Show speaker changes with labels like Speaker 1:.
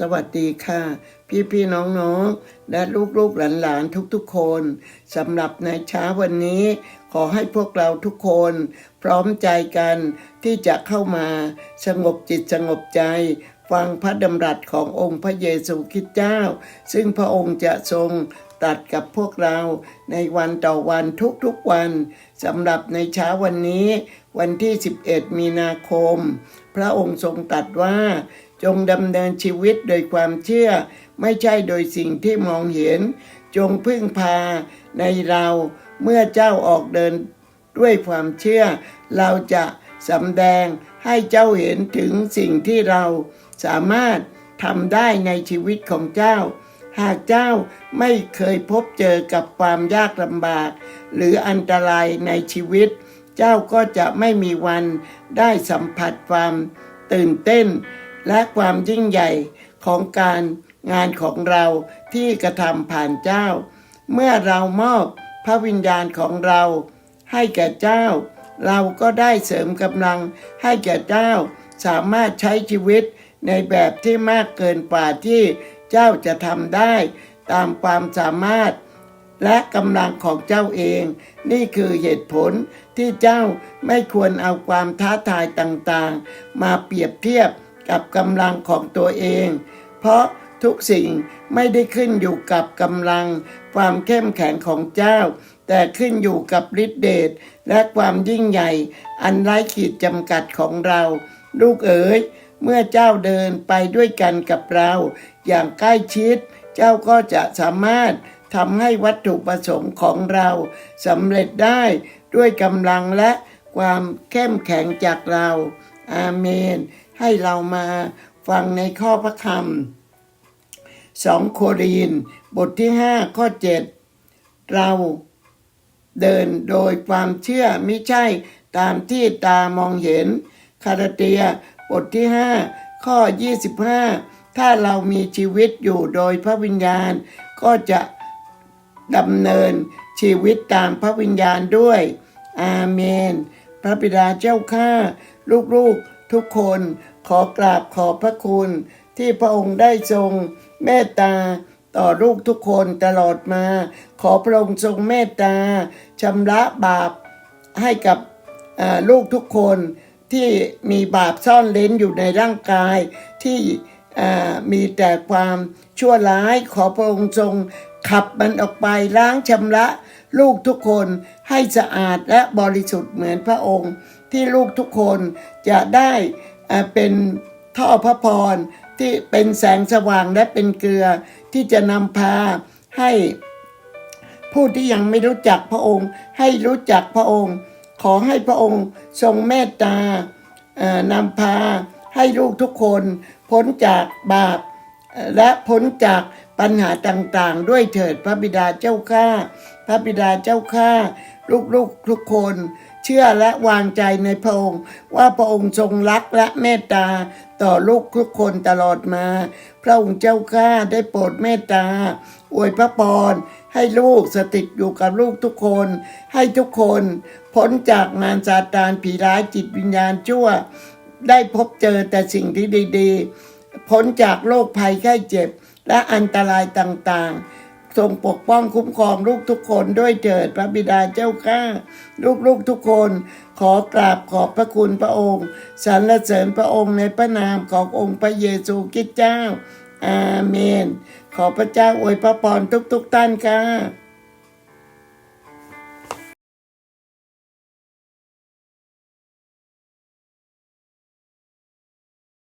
Speaker 1: สวัสดีค่ะ พี่พี่น้องน้องและลูกลูกหลานหลานทุกๆคนสำหรับในเช้าวันนี้ ขอให้พวกเราทุกคน พร้อมใจกันที่จะเข้ามาสงบจิตสงบใจ ฟังพระดำรัสขององค์พระเยซูคริสต์เจ้า ซึ่งพระองค์จะทรงตัดกับพวกเราในวันต่อวันทุกๆวันสำหรับในเช้าวันนี้ วันที่ 11 มีนาคม พระองค์ทรงตรัสว่า จงดำเนินชีวิตโดยความเชื่อ ไม่ใช่โดยสิ่งที่มองเห็น จงพึ่งพาในเราเมื่อเจ้าออกเดินด้วยความเชื่อ เราจะสำแดงให้เจ้าเห็นถึงสิ่งที่เราสามารถทำได้ในชีวิตของเจ้า หากเจ้าไม่เคยพบเจอกับความยากลำบาก หรืออันตรายในชีวิต เจ้าก็จะไม่มีวันได้สัมผัสความตื่นเต้น และความยิ่งใหญ่ของการงานของเราที่กระทำผ่านเจ้า เมื่อเรามอบพระวิญญาณของเราให้แก่เจ้า เราก็ได้เสริมกำลังให้แก่เจ้า สามารถใช้ชีวิตในแบบที่มากเกินกว่าที่เจ้าจะทำได้ ตามความสามารถ และกำลังของเจ้าเอง นี่คือเหตุผลที่เจ้าไม่ควรเอาความท้าทายต่างๆ มาเปรียบเทียบกับกำลังของตัวเอง เพราะทุกสิ่งไม่ได้ขึ้นอยู่กับกำลัง ความเข้มแข็งของเจ้า แต่ขึ้นอยู่กับฤทธิเดชและความยิ่งใหญ่ อันไร้ขีดจำกัดของเรา ลูกเอ๋ยเมื่อเจ้าเดินไปด้วยกันกับเรา อย่างใกล้ชิด เจ้าก็จะสามารถทำให้วัตถุประสงค์ของเราสำเร็จได้ด้วยกำลังและความเข้มแข็งจากเรา อาเมน ให้เรามาฟังในข้อพระคำสองโครินธ์บทที่ 5 ข้อ 7 เราเดินโดยความเชื่อไม่ใช่ตามที่ตามองเห็น คาราเตียบทที่ 5 ข้อ 25 ถ้าเรามีชีวิตอยู่โดยพระวิญญาณ ก็จะ ดำเนินชีวิตตามพระวิญญาณด้วย อาเมน พระบิดาเจ้าข้าลูกๆทุกคนขอกราบขอบพระคุณ ที่พระองค์ได้ทรงเมตตาต่อลูกทุกคนตลอดมา ขอพระองค์ทรงเมตตาชำระบาปให้กับลูกทุกคนที่มีบาปซ่อนเล้นอยู่ในร่างกายที่ มีแต่ความชั่วร้ายขอพระองค์ทรง ขับมันออกไปล้างชำระลูกทุกคนให้สะอาดและบริสุทธิ์เหมือนพระองค์ ที่ลูกทุกคนจะได้เป็นท่อพระพรที่เป็นแสงสว่างและเป็นเกลือที่จะนำพาให้ผู้ที่ยังไม่รู้จักพระองค์ ให้รู้จักพระองค์ ขอให้พระองค์ทรงเมตตานำพาให้ลูกทุกคน พ้นจากบาป และพ้นจากปัญหาต่างๆ ด้วยเถิดพระบิดาเจ้าข้าพระบิดาเจ้าข้าลูกๆทุกคน เชื่อและวางใจในพระองค์ ว่าพระองค์ทรงรักและเมตตาต่อลูกทุกคนตลอดมา พระองค์เจ้าข้าได้โปรดเมตตา อวยพระพรให้ลูกสถิตอยู่กับลูกทุกคน ให้ทุกคน พ้นจากมารซาตานผีร้ายจิตวิญญาณชั่ว ได้พบเจอแต่สิ่งที่ดีๆ พ้นจากโรคภัยไข้เจ็บ และอันตรายต่างๆ ทรงปกป้องคุ้มครองลูกทุกคนด้วยเถิดพระบิดาเจ้าข้าลูกๆทุกคนขอกราบขอบพระคุณพระองค์สรรเสริญพระองค์ในพระนามขององค์พระเยซูคริสต์เจ้า อาเมน ขอพระเจ้าอวยพระพรทุกๆท่านค่ะ